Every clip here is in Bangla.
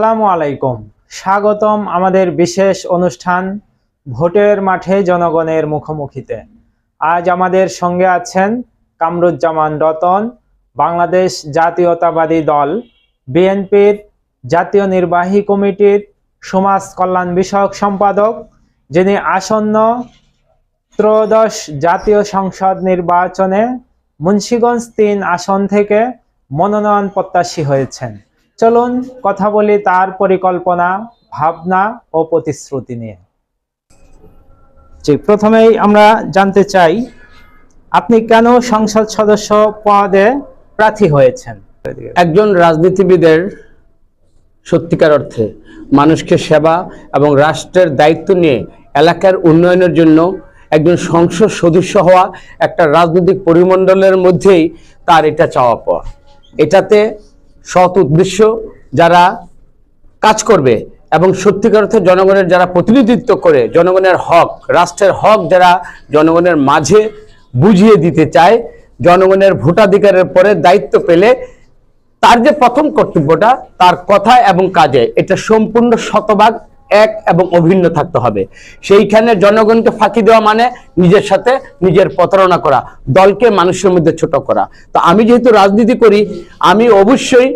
আসসালামু আলাইকুম। স্বাগতম আমাদের বিশেষ অনুষ্ঠান ভোটের মাঠে জনগণের মুখোমুখিতে। আজ আমাদের সঙ্গে আছেন কামরুজ্জামান রতন, বাংলাদেশ জাতীয়তাবাদী দল, বিএনপির জাতীয় নির্বাহী কমিটির সমাজ কল্যাণ বিষয়ক সম্পাদক, যিনি আসন্ন ত্রয়োদশ জাতীয় সংসদ নির্বাচনে মুন্সীগঞ্জ তিন আসন থেকে মনোনয়ন প্রত্যাশী হয়েছেন। চলুন কথা বলি তার পরিকল্পনা, ভাবনা ও প্রতিশ্রুতি নিয়ে। জি, প্রথমেই আমরা জানতে চাই, আপনি কেন সংসদ সদস্য পদে প্রার্থী হয়েছেন? একজন রাজনীতিবিদের সত্যিকার অর্থে মানুষকে সেবা এবং রাষ্ট্রের দায়িত্ব নিয়ে এলাকার উন্নয়নের জন্য একজন সংসদ সদস্য হওয়া একটা রাজনৈতিক পরিমণ্ডলের মধ্যেই তার এটা চাওয়া পাওয়া এটাতে সৎ উদ্দেশ্য যারা কাজ করবে এবং সত্যিকার অর্থে জনগণের যারা প্রতিনিধিত্ব করে, জনগণের হক, রাষ্ট্রের হক যারা জনগণের মাঝে বুঝিয়ে দিতে চায়, জনগণের ভোটাধিকারের পরে দায়িত্ব পেলে তার যে প্রথম কর্তব্যটা, তার কথা এবং কাজে, এটা সম্পূর্ণ শতভাগ এক এবং অভিন্ন থাকতে হবে। সেইখানে জনগণকে ফাঁকি দেওয়া মানে নিজের সাথে নিজের প্রতারণা করা, দলকে মানুষের মধ্যে ছোট করা। তো আমি যেহেতু রাজনীতি করি, আমি অবশ্যই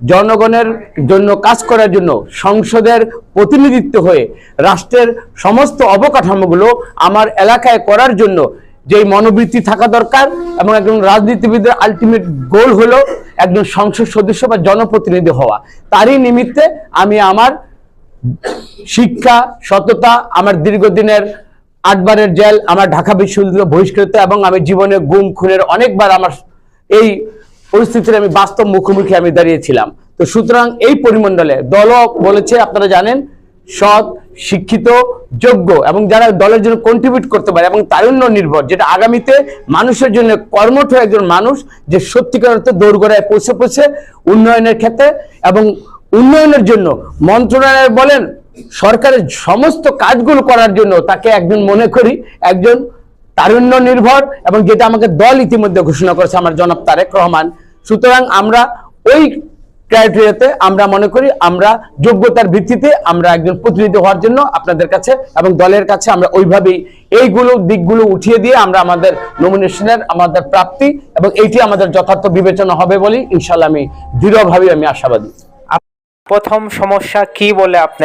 জনগণের জন্য কাজ করার জন্য সংসদের প্রতিনিধিত্ব হয়ে রাষ্ট্রের সমস্ত অবকাঠামোগুলো আমার এলাকায় করার জন্য যেই মনোবৃত্তি থাকা দরকার এবং একজন রাজনীতিবিদের আলটিমেট গোল হলো একজন সংসদ সদস্য বা জনপ্রতিনিধি হওয়া। তারই নিমিত্তে আমি আমার শিক্ষা, সততা, আমার দীর্ঘদিনের আটবারের জেল, আমার ঢাকা বিশ্ববিদ্যালয় বহিষ্কৃত এবং আমি জীবনে গুম, খুনের অনেকবার আমার এই পরিস্থিতির আমি বাস্তব মুখোমুখি আমি দাঁড়িয়েছিলাম। তো সুতরাং এই পরিমণ্ডলে দলও বলেছে, আপনারা জানেন, সৎ, শিক্ষিত, যোগ্য এবং যারা দলের জন্য কন্ট্রিবিউট করতে পারে এবং তারুণ্য নির্ভর, যেটা আগামীতে মানুষের জন্য কর্মঠ একজন মানুষ যে সত্যিকার অর্থে দৌড়গড়ায় পৌঁছে পৌঁছে উন্নয়নের ক্ষেত্রে এবং উন্নয়নের জন্য মন্ত্রণালয় বলেন, সরকারের সমস্ত কাজগুলো করার জন্য তাকে একজন মনে করি, একজন তারুণ্য নির্ভর এবং যেটা আমাকে দল ইতিমধ্যে ঘোষণা করেছে আমার জনাব তারেক রহমান। সুতরাং আমরা ওই ক্রাইটেরিয়াতে আমরা মনে করি আমরা যোগ্যতার ভিত্তিতে আমরা একজন প্রতিনিধি হওয়ার জন্য আপনাদের কাছে এবং দলের কাছে আমরা ওইভাবেই এইগুলো দিকগুলো উঠিয়ে দিয়ে আমরা আমাদের নমিনেশনের আমাদের প্রাপ্তি এবং এইটি আমাদের যথার্থ বিবেচনা হবে বলেই ইনশাল্লাহ আমি দৃঢ়ভাবে আমি আশাবাদী। প্রথম সমস্যা কি বলে আপনি